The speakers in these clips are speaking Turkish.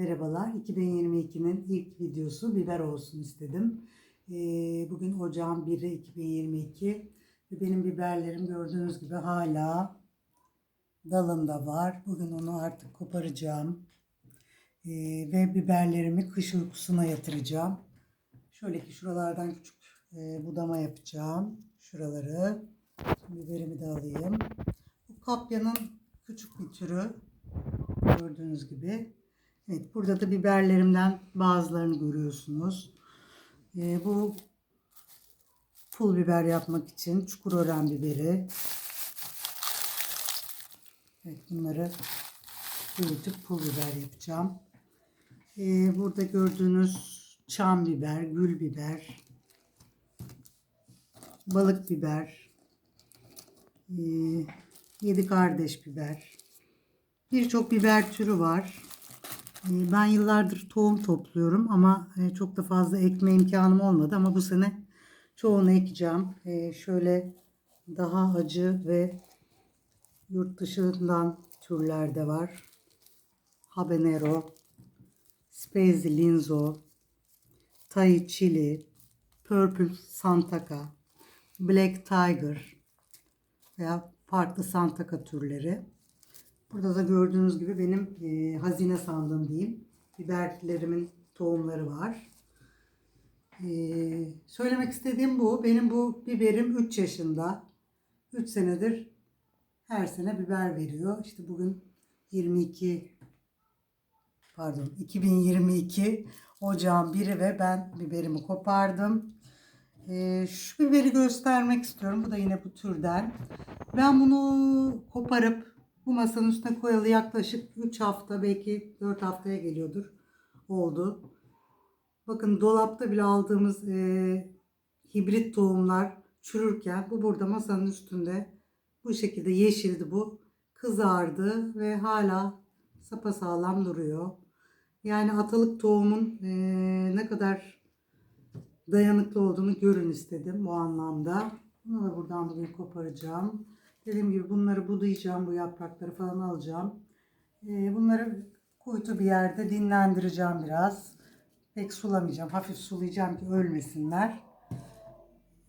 Merhabalar. 2022'nin ilk videosu biber olsun istedim. Ee, bugün ocağın 1'i 2022 ve benim biberlerim gördüğünüz gibi hala dalında var. Bugün onu artık koparacağım. Ee, ve biberlerimi kış uykusuna yatıracağım. Şöyle ki şuralardan küçük e, budama yapacağım. Şuraları. Biberimi de alayım. Bu kapyanın küçük bir türü. Gördüğünüz gibi. Evet burada da biberlerimden bazılarını görüyorsunuz. Ee, bu pul biber yapmak için çukurören biberi. Evet bunları büyütüp pul biber yapacağım. Ee, burada gördüğünüz çam biber, gül biber, balık biber, ee, yedi kardeş biber. Birçok biber türü var. Ee, Ben yıllardır tohum topluyorum ama e, çok da fazla ekme imkanım olmadı ama bu sene çoğunu ekeceğim. Ee, Şöyle daha acı ve yurt dışından türler de var. Habanero, Spezi Linzo, Thai Chili, Purple Santaka, Black Tiger veya farklı Santaka türleri. Burada da gördüğünüz gibi benim e, hazine sandığım diyeyim. Biberlerimin tohumları var. E, söylemek istediğim bu. Benim bu biberim 3 yaşında. 3 senedir her sene biber veriyor. İşte bugün 22 pardon 2022 ocağın biri ve ben biberimi kopardım. E, şu biberi göstermek istiyorum. Bu da yine bu türden. Ben bunu koparıp bu masanın üstüne koyalı yaklaşık 3 hafta belki 4 haftaya geliyordur. Oldu. Bakın dolapta bile aldığımız e, hibrit tohumlar çürürken bu burada masanın üstünde bu şekilde yeşildi bu. Kızardı ve hala sapasağlam duruyor. Yani atalık tohumun e, ne kadar dayanıklı olduğunu görün istedim bu anlamda. Bunu da buradan bugün koparacağım. Dediğim gibi bunları budayacağım, bu yaprakları falan alacağım. Ee, bunları kuytu bir yerde dinlendireceğim biraz. Pek sulamayacağım, hafif sulayacağım ki ölmesinler.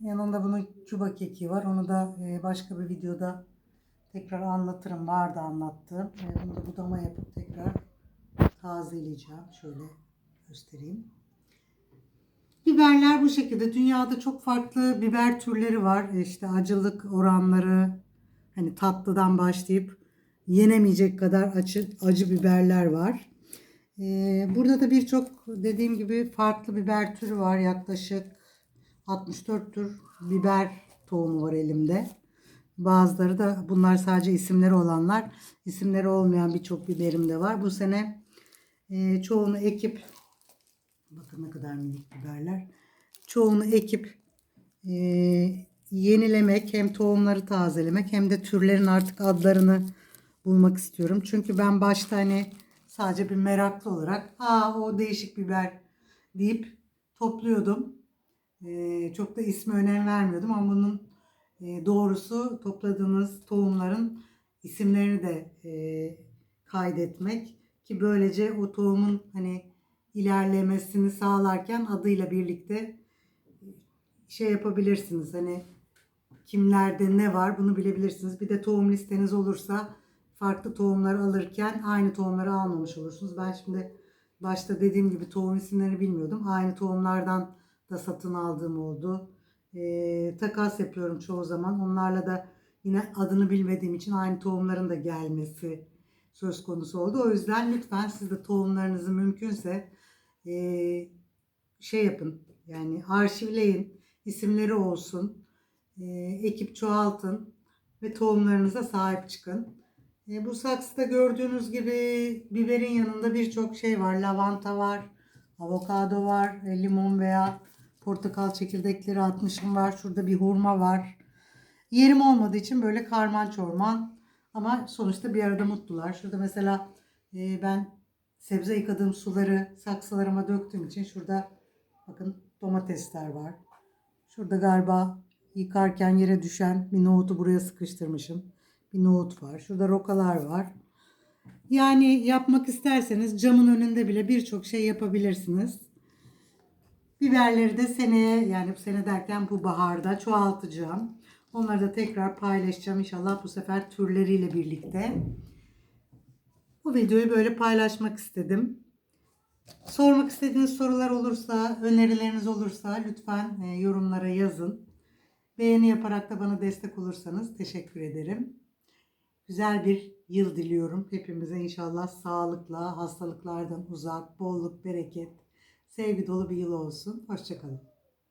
Yanında bunun çuba keki var. Onu da e, başka bir videoda tekrar anlatırım. Vardı anlattığım. E, bunu da budama yapıp tekrar tazeleyeceğim. Şöyle göstereyim. Biberler bu şekilde. Dünyada çok farklı biber türleri var. E, İşte acılık oranları, hani tatlıdan başlayıp yenemeyecek kadar acı, acı biberler var. Ee, burada da birçok dediğim gibi farklı biber türü var. Yaklaşık 64 tür biber tohumu var elimde. Bazıları da bunlar sadece isimleri olanlar. isimleri olmayan birçok biberim de var. Bu sene e, çoğunu ekip bakın ne kadar minik biberler. Çoğunu ekip e, yenilemek, hem tohumları tazelemek hem de türlerin artık adlarını bulmak istiyorum. Çünkü ben başta hani sadece bir meraklı olarak aa o değişik biber deyip topluyordum. Ee, çok da ismi önem vermiyordum ama bunun e, doğrusu topladığınız tohumların isimlerini de e, kaydetmek ki böylece o tohumun hani ilerlemesini sağlarken adıyla birlikte şey yapabilirsiniz. Hani kimlerde ne var bunu bilebilirsiniz. Bir de tohum listeniz olursa farklı tohumları alırken aynı tohumları almamış olursunuz. Ben şimdi başta dediğim gibi tohum isimlerini bilmiyordum. Aynı tohumlardan da satın aldığım oldu. Ee, takas yapıyorum çoğu zaman. Onlarla da yine adını bilmediğim için aynı tohumların da gelmesi söz konusu oldu. O yüzden lütfen siz de tohumlarınızı mümkünse ee, şey yapın. Yani arşivleyin. isimleri olsun e, ekip çoğaltın ve tohumlarınıza sahip çıkın. E, bu saksıda gördüğünüz gibi biberin yanında birçok şey var. Lavanta var, avokado var, e, limon veya portakal çekirdekleri atmışım var. Şurada bir hurma var. Yerim olmadığı için böyle karman çorman ama sonuçta bir arada mutlular. Şurada mesela e, ben sebze yıkadığım suları saksılarıma döktüğüm için şurada bakın domatesler var. Şurada galiba yıkarken yere düşen bir nohutu buraya sıkıştırmışım. Bir nohut var. Şurada rokalar var. Yani yapmak isterseniz camın önünde bile birçok şey yapabilirsiniz. Biberleri de seneye yani bu sene derken bu baharda çoğaltacağım. Onları da tekrar paylaşacağım inşallah bu sefer türleriyle birlikte. Bu videoyu böyle paylaşmak istedim. Sormak istediğiniz sorular olursa, önerileriniz olursa lütfen e, yorumlara yazın. Beğeni yaparak da bana destek olursanız teşekkür ederim. Güzel bir yıl diliyorum hepimize inşallah sağlıkla, hastalıklardan uzak, bolluk, bereket, sevgi dolu bir yıl olsun. Hoşçakalın.